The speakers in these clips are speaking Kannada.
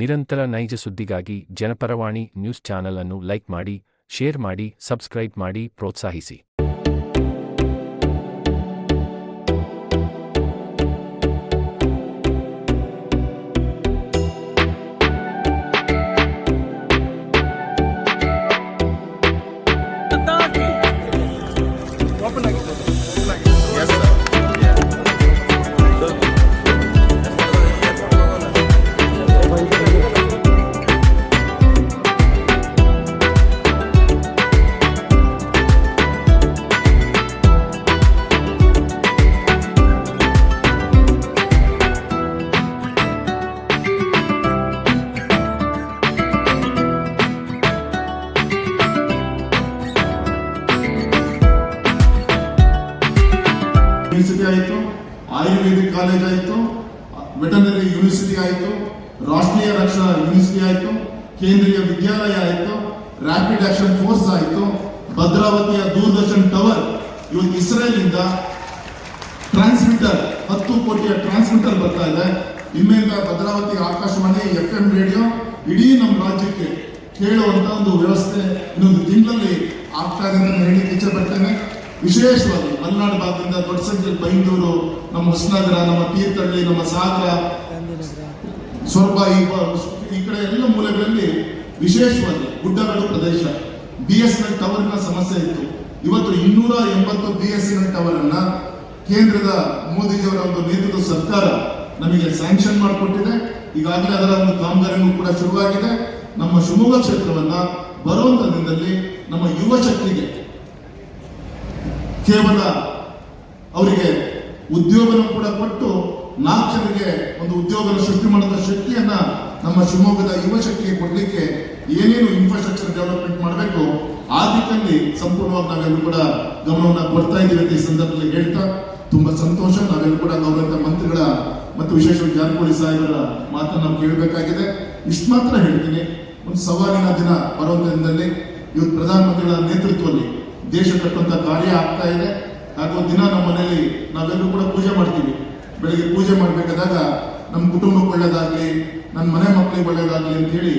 ನಿರಂತರ ನೈಜ ಸುದ್ದಿಗಾಗಿ ಜನಪರವಾಣಿ ನ್ಯೂಸ್ ಚಾನೆಲ್ ಅನ್ನು ಲೈಕ್ ಮಾಡಿ ಶೇರ್ ಮಾಡಿ ಸಬ್ಸ್ಕ್ರೈಬ್ ಮಾಡಿ ಪ್ರೋತ್ಸಾಹಿಸಿ. ಆಯುರ್ವೇದಿಕ್ ಕಾಲೇಜ್ ಆಯಿತು ವೆಟನರಿ ಯೂನಿವರ್ಸಿಟಿ ಆಯಿತು, ರಾಷ್ಟ್ರೀಯ ರಕ್ಷಣಾ ಯೂನಿವರ್ಸಿಟಿ ಆಯಿತು, ಕೇಂದ್ರೀಯ ವಿದ್ಯಾಲಯ ಆಯಿತು ರ್ಯಾಪಿಡ್ ಆಕ್ಷನ್ ಫೋರ್ಸ್ ಆಯಿತು, ಭದ್ರಾವತಿಯ ದೂರದರ್ಶನ್ ಟವರ್ ಇವತ್ತು ಇಸ್ರೇಲಿಂದ ಟ್ರಾನ್ಸ್ಮಿಟರ್ ಹತ್ತು ಕೋಟಿಯ ಟ್ರಾನ್ಸ್ಮಿಟರ್ ಬರ್ತಾ ಇದೆ. ಇನ್ಮೇಲಿಂದ Bhadravati Akashvani F M radio, ಇಡೀ ನಮ್ಮ ರಾಜ್ಯಕ್ಕೆ ಕೇಳುವಂತ ಒಂದು ವ್ಯವಸ್ಥೆ ಇನ್ನೊಂದು ತಿಂಗಳಲ್ಲಿ ಆಗ್ತಾ ಇದೆ ಅಂತ ಹೇಳಿ ಇಚ್ಛೆ ಪಡ್ತೇನೆ. ವಿಶೇಷವಾಗಿ ಮಲೆನಾಡು ಭಾಗದಿಂದ ದೊಡ್ಡ ಸಂಖ್ಯೆ ಬೈಂದೂರು, ನಮ್ಮ ಹೊಸನಗರ ನಮ್ಮ ತೀರ್ಥಹಳ್ಳಿ, ನಮ್ಮ ಸಾಗರ ಸ್ವರ್ಪ ಈ ಕಡೆ ಎಲ್ಲ ಮೂಲೆಗಳಲ್ಲಿ ವಿಶೇಷವಾಗಿ ಗುಡ್ಡಗಾಡು ಪ್ರದೇಶ. ಬಿ ಎಸ್ ಎನ್ ಟವರ್ನ ಸಮಸ್ಯೆ ಇತ್ತು. ಇವತ್ತು ಇನ್ನೂರ ಎಂಬತ್ತು ಬಿ ಎಸ್ ಎನ್ ಟವರ್ ಅನ್ನ ಕೇಂದ್ರದ ಮೋದಿಜಿಯವರ ಒಂದು ನೇತೃತ್ವದ ಸರ್ಕಾರ ನಮಗೆ ಸ್ಯಾಂಕ್ಷನ್ ಮಾಡಿಕೊಟ್ಟಿದೆ. ಈಗಾಗಲೇ ಅದರ ಒಂದು ಕಾಮಗಾರಿನೂ ಕೂಡ ಶುರುವಾಗಿದೆ. ನಮ್ಮ ಶಿವಮೊಗ್ಗ ಕ್ಷೇತ್ರವನ್ನ ಬರುವಂತ ದಿನದಲ್ಲಿ ನಮ್ಮ ಯುವ ಶಕ್ತಿಗೆ ಕೇವಲ ಅವರಿಗೆ ಉದ್ಯೋಗನ ಕೂಡ ಕೊಟ್ಟು ನಾಲ್ಕು ಜನರಿಗೆ ಒಂದು ಉದ್ಯೋಗನ ಸೃಷ್ಟಿ ಮಾಡಿದ ಶಕ್ತಿಯನ್ನ ನಮ್ಮ ಶಿವಮೊಗ್ಗದ ಯುವ ಶಕ್ತಿಗೆ ಕೊಡ್ಲಿಕ್ಕೆ ಏನೇನು ಇನ್ಫ್ರಾಸ್ಟ್ರಕ್ಚರ್ ಡೆವಲಪ್ಮೆಂಟ್ ಮಾಡಬೇಕು, ಆ ದಿಕ್ಕಲ್ಲಿ ಸಂಪೂರ್ಣವಾಗಿ ನಾವೆಲ್ಲರೂ ಕೂಡ ಗಮನವನ್ನು ಕೊಡ್ತಾ ಇದ್ದೀವಿ ಅಂತ ಈ ಸಂದರ್ಭದಲ್ಲಿ ಹೇಳ್ತಾ, ತುಂಬಾ ಸಂತೋಷ. ನಾವೆಲ್ಲರೂ ಕೂಡ ಗೌರವಿತ ಮಂತ್ರಿಗಳ ಮತ್ತು ವಿಶೇಷವಾಗಿ ಜಾರಕಿಹೊಳಿ ಸಾಹೇಬರ ಮಾತನ್ನು ನಾವು ಕೇಳಬೇಕಾಗಿದೆ. ಇಷ್ಟು ಮಾತ್ರ ಹೇಳ್ತೀನಿ. ಒಂದು ಸವಾಲಿನ ದಿನ ಬರೋದ್ರಿಂದಲೇ ಇವತ್ತು ಪ್ರಧಾನಮಂತ್ರಿಗಳ ನೇತೃತ್ವದಲ್ಲಿ ದೇಶ ಕಟ್ಟುವಂತ ಕಾರ್ಯ ಆಗ್ತಾ ಇದೆ. ಹಾಗೂ ದಿನ ನಮ್ಮ ಮನೆಯಲ್ಲಿ ನಾವೆಲ್ಲರೂ ಕೂಡ ಪೂಜೆ ಮಾಡ್ತೀವಿ. ಬೆಳಿಗ್ಗೆ ಪೂಜೆ ಮಾಡಬೇಕಾದಾಗ ನಮ್ಮ ಕುಟುಂಬಕ್ಕೆ ಒಳ್ಳೆಯದಾಗಲಿ ನನ್ನ ಮನೆ ಮಕ್ಕಳಿಗೆ ಒಳ್ಳೆಯದಾಗಲಿ ಅಂತ ಹೇಳಿ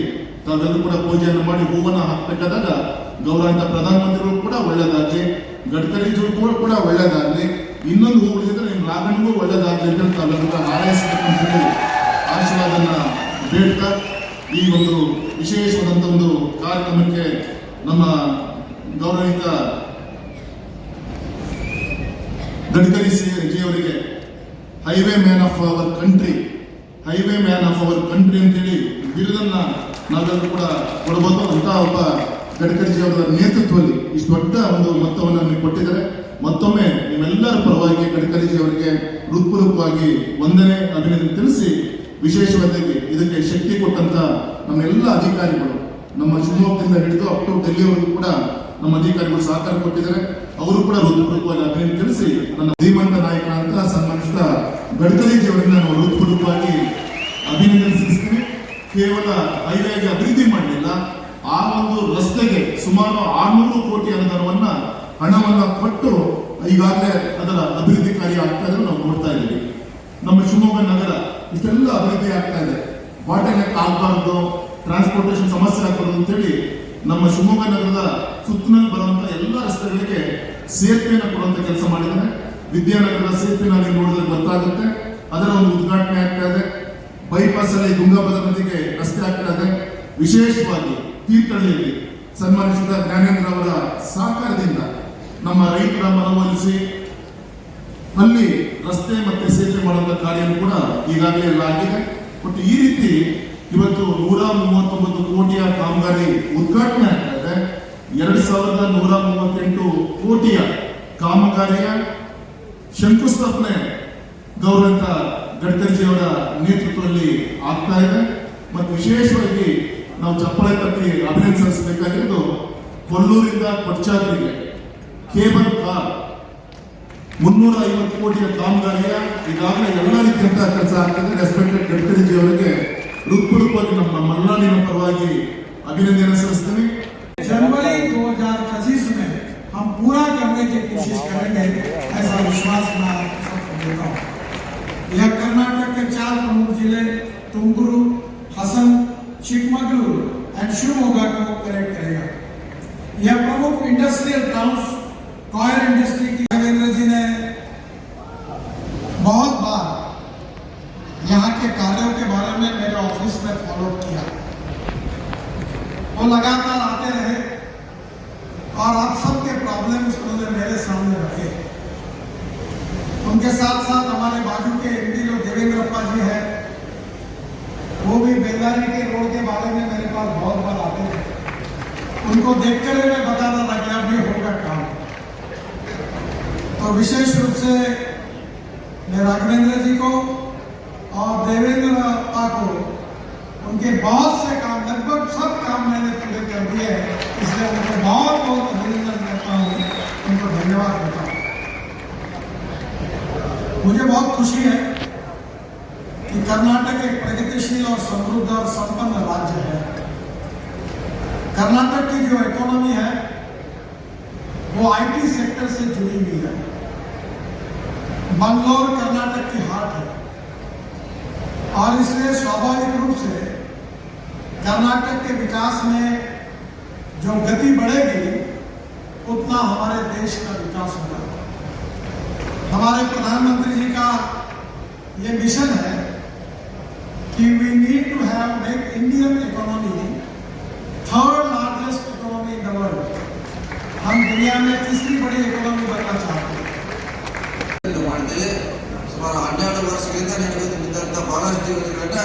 ತಾವೆಲ್ಲರೂ ಕೂಡ ಪೂಜೆಯನ್ನು ಮಾಡಿ ಹೂವನ್ನು ಹಾಕಬೇಕಾದಾಗ ಗೌರವಂತ ಪ್ರಧಾನಮಂತ್ರಿಗಳು ಕೂಡ ಒಳ್ಳೇದಾಗ್ಲಿ, ಗಡ್ಕರಿ ಜೀವ ಕೂಡ ಒಳ್ಳೆಯದಾಗಲಿ ಇನ್ನೊಂದು ಹೂ ಉಳಿದಿದ್ರೆ ನಿಮ್ಮ ರಾಗಣಿಗೂ ಒಳ್ಳೇದಾಗ್ಲಿ ಅಂತ ತಾವೆಲ್ಲರೂ ಕೂಡ ಹೇಳಿ ಆಶೀರ್ವಾದನ ಬೇಡ್ತಾ ಈ ಒಂದು ವಿಶೇಷವಾದಂಥ ಒಂದು ಕಾರ್ಯಕ್ರಮಕ್ಕೆ ನಮ್ಮ ಗೌರವಿತ ಗಡ್ಕರಿ ಸಿ- ಜಿ ಅವರಿಗೆ highway man of our country highway man of our country ಅಂತೇಳಿ ಬಿರುದನ್ನ ನಾವೆಲ್ಲರೂ ಕೂಡ ಕೊಡಬಹುದು ಅಂತ ಒಬ್ಬ ಗಡ್ಕರಿ ಜಿ ಅವರ ನೇತೃತ್ವದಲ್ಲಿ ಇಷ್ಟು ದೊಡ್ಡ ಒಂದು ಮೊತ್ತವನ್ನು ನಮಗೆ ಕೊಟ್ಟಿದ್ದಾರೆ. ಮತ್ತೊಮ್ಮೆ ನಿಮ್ಮೆಲ್ಲರ ಪರವಾಗಿ ಗಡ್ಕರಿ ಜಿ ಅವರಿಗೆ ಹೃತ್ಪೂರ್ವಕವಾಗಿ ವಂದನೆ. ಅಭಿನಂದನೆ ತಿಳಿಸಿ ವಿಶೇಷವಾಗಿ ಇದಕ್ಕೆ ಶಕ್ತಿ ಕೊಟ್ಟಂತ ನಮ್ಮೆಲ್ಲ ಅಧಿಕಾರಿಗಳು, ನಮ್ಮ ಶಿವಮೊಗ್ಗದಿಂದ ಹಿಡಿದು ಅಪ್ ಟು ಡೆಲ್ಲಿವರೆಗೂ ಕೂಡ ನಮ್ಮ ಅಧಿಕಾರಿಗಳು ಸಹಕಾರ ಕೊಟ್ಟಿದ್ದಾರೆ. ಅವರು ಕೂಡ ಹೃತ್ಪೂರ್ವಕವಾಗಿ ಅಭಿನಂದನೆ ತಿಳಿಸಿ, ನನ್ನ ಧೀಮಂತ ನಾಯಕರಂತ ಸನ್ಮಾನಿಸಿದ ಗಡ್ಕರಿ ಜಿ ಅವರಿಂದ ನಾವು ಹೃತ್ಪೂರ್ವಕವಾಗಿ ಸಲ್ಲಿಸ್ತೀವಿ ಕೇವಲ ಹೈವೇಗೆ ಅಭಿವೃದ್ಧಿ ಮಾಡಲಿಲ್ಲ. ಆ ಒಂದು ರಸ್ತೆಗೆ ಸುಮಾರು ಆರ್ನೂರು ಕೋಟಿ ಅನುದಾನವನ್ನ ಹಣವನ್ನ ಕೊಟ್ಟು ಈಗಾಗಲೇ ಅದರ ಅಭಿವೃದ್ಧಿ ಕಾರ್ಯ ಆಗ್ತಾ ಇದ್ರೆ ನಾವು ನೋಡ್ತಾ ಇದ್ದೀವಿ. ನಮ್ಮ ಶಿವಮೊಗ್ಗ ನಗರ ಇಷ್ಟೆಲ್ಲ ಅಭಿವೃದ್ಧಿ ಆಗ್ತಾ ಇದೆ. ಬಾಟಲ್ ಆಗಬಾರ್ದು ಟ್ರಾನ್ಸ್ಪೋರ್ಟೇಷನ್ ಸಮಸ್ಯೆ ಆಗ್ಬಾರ್ದು ಅಂತೇಳಿ ನಮ್ಮ ಶಿವಮೊಗ್ಗ ನಗರದ ಸುತ್ತನಲ್ಲಿ ಬರುವಂತ ಎಲ್ಲ ರಸ್ತೆಗಳಿಗೆ ಸೇತುವೆಯನ್ನು ಕೊಡುವಂತ ಕೆಲಸ ಮಾಡಿದ್ದಾರೆ. ವಿದ್ಯಾನಗರದ ಸೇತುವೆನಲ್ಲಿ ನೋಡಿದ್ರೆ ಗೊತ್ತಾಗುತ್ತೆ. ಅದರ ಒಂದು ಉದ್ಘಾಟನೆ ಆಗ್ತಾ ಇದೆ. ಬೈಪಾಸ್ ಅಲ್ಲಿ ತುಂಗಭದ್ರಾ ರಸ್ತೆ ಆಗ್ತಾ ಇದೆ. ವಿಶೇಷವಾಗಿ ತೀರ್ಥಹಳ್ಳಿಯಲ್ಲಿ ಸನ್ಮಾನಿಸಿದ ಜ್ಞಾನೇಂದ್ರ ಅವರ ಸಹಕಾರದಿಂದ ನಮ್ಮ ರೈತರ ಮನವೊಲಿಸಿ ಅಲ್ಲಿ ರಸ್ತೆ ಮತ್ತೆ ಸೇತುವೆ ಮಾಡುವಂತ ಕಾರ್ಯ ಕೂಡ ಈಗಾಗಲೇ ಎಲ್ಲ ಆಗಿದೆ. ಮತ್ತು ಈ ರೀತಿ ಇವತ್ತು ನೂರ ಮೂವತ್ತೊಂಬತ್ತು ಕೋಟಿಯ ಕಾಮಗಾರಿ ಉದ್ಘಾಟನೆ ಎರಡ್ ಸಾವಿರದ ನೂರ ಮೂವತ್ತೆಂಟು ಕೋಟಿಯ ಕಾಮಗಾರಿಯ ಶಂಕುಸ್ಥಾಪನೆ ಗೌರವಂತ ಗಡ್ಕರಿಜಿಯವರ ನೇತೃತ್ವದಲ್ಲಿ ಆಗ್ತಾ ಇದೆ. ಮತ್ತು ವಿಶೇಷವಾಗಿ ನಾವು ಚಪ್ಪಳೆ ತಟ್ಟಿ ಅಭಿನಂದನೆ ಕೊಲ್ಲೂರಿಂದ ಕೊಚ್ಚಾದ್ರಿಗೆ ಕೇಬಲ್ ಕಾರ್. ಮುನ್ನೂರ ಐವತ್ತು ಕೋಟಿಯ ಕಾಮಗಾರಿಯ ಈಗಾಗಲೇ ಎಲ್ಲ ರೀತಿಯಂತಹ ಕೆಲಸ ಆಗ್ತದೆ ರೆಸ್ಪೆಕ್ಟೆಡ್ ಗಡ್ಕರಿಜಿಯವರಿಗೆ ಅವರಿಗೆ ಹೃತ್ಪೂರ್ವಕವಾಗಿ ನಮ್ಮ ಮಲ್ನಾಡಿನ ಪರವಾಗಿ ಅಭಿನಂದನೆ ಸಲ್ಲಿಸ್ತೀನಿ. कोशिश करेंगे ऐसा विश्वास देता हूँ यह कर्नाटक के चार प्रमुख ज़िले तुमकुरु हसन चिकमगलूर एंड शिवमोगा को कनेक्ट करेगा यह प्रमुख इंडस्ट्रियल टाउन्स कॉयर इंडस्ट्री की देवेंद्र जी ने बहुत बार यहाँ के कार्यों के बारे में मेरे ऑफ़िस में फॉलो किया वो लगातार आते रहे और आप सबके प्रॉब्लम्स उन्होंने मेरे सामने रखे। उनके साथ साथ हमारे बाजू के एमपी जो देवेंद्रप्पा जी है, वो भी बेलदारी के रोड के बारे में मेरे पास बहुत बार आते थे उनको देखकर ही मैं बताता था कि अब ये होगा काम। तो विशेष रूप से मैं राघवेंद्र जी को और देवेंद्र अप्पा को उनके बहुत से काम, लगभग सब काम मैंने पूरे कर दिए हैं, इसलिए उनको बहुत बहुत अभिनंदन करता हूँ उनको धन्यवाद देता हूँ मुझे बहुत खुशी है कि कर्नाटक एक प्रगतिशील और समृद्ध और संपन्न राज्य है। कर्नाटक की जो इकोनॉमी है, वो आईटी सेक्टर से जुड़ी हुई है। बंगलोर कर्नाटक की हाट है। और इसलिए स्वाभाविक रूप से कर्नाटक के विकास में जो गति बढ़ेगी उतना हमारे देश का विकास होगा हमारे प्रधानमंत्री जी का ये मिशन है कि we need to have make Indian economy third largest economy in the world हम दुनिया में तीसरी बड़ी इकोनॉमी बनना चाहते हैं ಇದು ಮಾಡ್ತೀವಿ ಸುಮಾರು ಹನ್ನೆರಡು ವರ್ಷಗಳಿಂದ ನಡೆಯುತ್ತಿದ್ದಂಥ ಬಹಳಷ್ಟು ಯೋಜನೆಗಳನ್ನ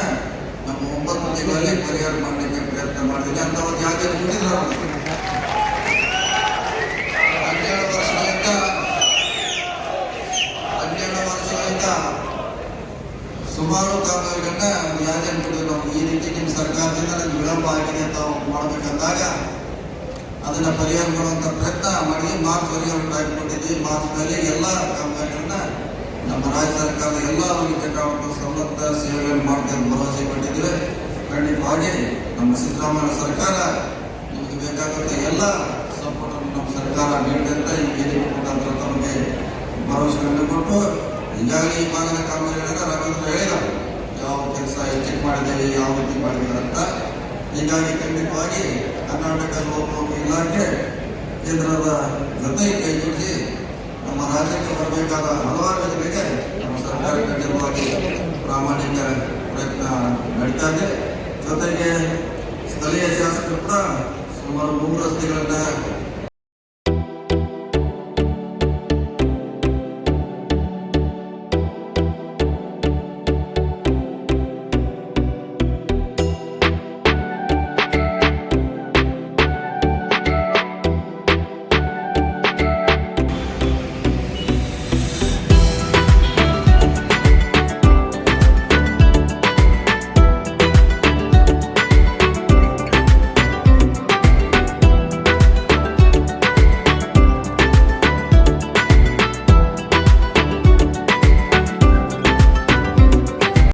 ನಮ್ಮ ಒಂಬತ್ತು ತಿಂಗಳಲ್ಲಿ ಪರಿಹಾರ ಮಾಡಲಿಕ್ಕೆ ಪ್ರಯತ್ನ ಮಾಡಿದ್ದೀನಿ ಅಂತ ಒಂದು ಯಾಕೆ ಬಿಟ್ಟಿದ್ರು ಹನ್ನೆರಡು ವರ್ಷಗಳಿಂದ ಹನ್ನೆರಡು ವರ್ಷಗಳಿಂದ ಸುಮಾರು ಕಾಮಗಾರಿಗಳನ್ನ ಯಾಕೆ ಬಿಟ್ಟಿದ್ರು ನಾವು ಈ ರೀತಿ ನಿಮ್ಮ ಸರ್ಕಾರದಿಂದ ನನಗೆ ವಿಳಂಬ ಆಗಿದೆ ಅಂತ ಮಾಡಬೇಕಂದಾಗ ಅದನ್ನ ಪರಿಹಾರ ಮಾಡುವಂತ ಪ್ರಯತ್ನ ಮಾಡಿ ಮಾರ್ಚ್ ವರೆಗೆ ಟೈಮ್ ಕೊಟ್ಟಿದ್ವಿ. ಮಾರ್ಚ್ನಲ್ಲಿ ಎಲ್ಲ ಕಾಮಗಾರಿಗಳನ್ನ ನಮ್ಮ ರಾಜ್ಯ ಸರ್ಕಾರದ ಎಲ್ಲ ಕಟ್ಟಾವಟ್ಟು ಸವಲತ್ತ ಸೇವೆಗಳನ್ನು ಮಾಡ್ಕೊಂಡು ಭರವಸೆ ಕೊಟ್ಟಿದ್ದೇವೆ. ಖಂಡಿತವಾಗಿ ನಮ್ಮ ಸಿದ್ದರಾಮಯ್ಯ ಸರ್ಕಾರ ನಿಮಗೆ ಬೇಕಾದಂತ ಎಲ್ಲ ಸಪೋರ್ಟ್ ನಮ್ಮ ಸರ್ಕಾರ ನೀಡಿದಂತೆ ಈ ವೇದಿಕೆ ಮುಖಾಂತರ ತಮಗೆ ಭರವಸೆಗಳನ್ನು ಕೊಟ್ಟು ಈಗಾಗಲೇ ಈ ಭಾಗದ ಕಾಮಗಾರಿಗಳನ್ನ ರವೀಂದ್ರ ಹೇಳಿದ, ಯಾವ ಕೆಲಸ ಹೆಚ್ಚಿಗೆ ಮಾಡಿದ್ದೇವೆ, ಯಾವ ರೀತಿ ಮಾಡಿದ್ದೇವೆ ಅಂತ. ಹೀಗಾಗಿ ಖಂಡಿತವಾಗಿ ಕರ್ನಾಟಕ ಲೋಕೋಪ ಇಲಾಖೆ ಕೇಂದ್ರದ ಜೊತೆ ಕೈ ಜೋಡಿಸಿ ನಮ್ಮ ರಾಜ್ಯಕ್ಕೆ ಬರಬೇಕಾದ ಹಲವಾರು ಜನರಿಗೆ ನಮ್ಮ ಸರ್ಕಾರ ಖಂಡಿತವಾಗಿ ಪ್ರಾಮಾಣಿಕ ಪ್ರಯತ್ನ ನಡೀತಾ ಇದೆ. ಜೊತೆಗೆ ಸ್ಥಳೀಯ ಶಾಸಕರು ಕೂಡ ಸುಮಾರು ಮೂರು ರಸ್ತೆಗಳನ್ನ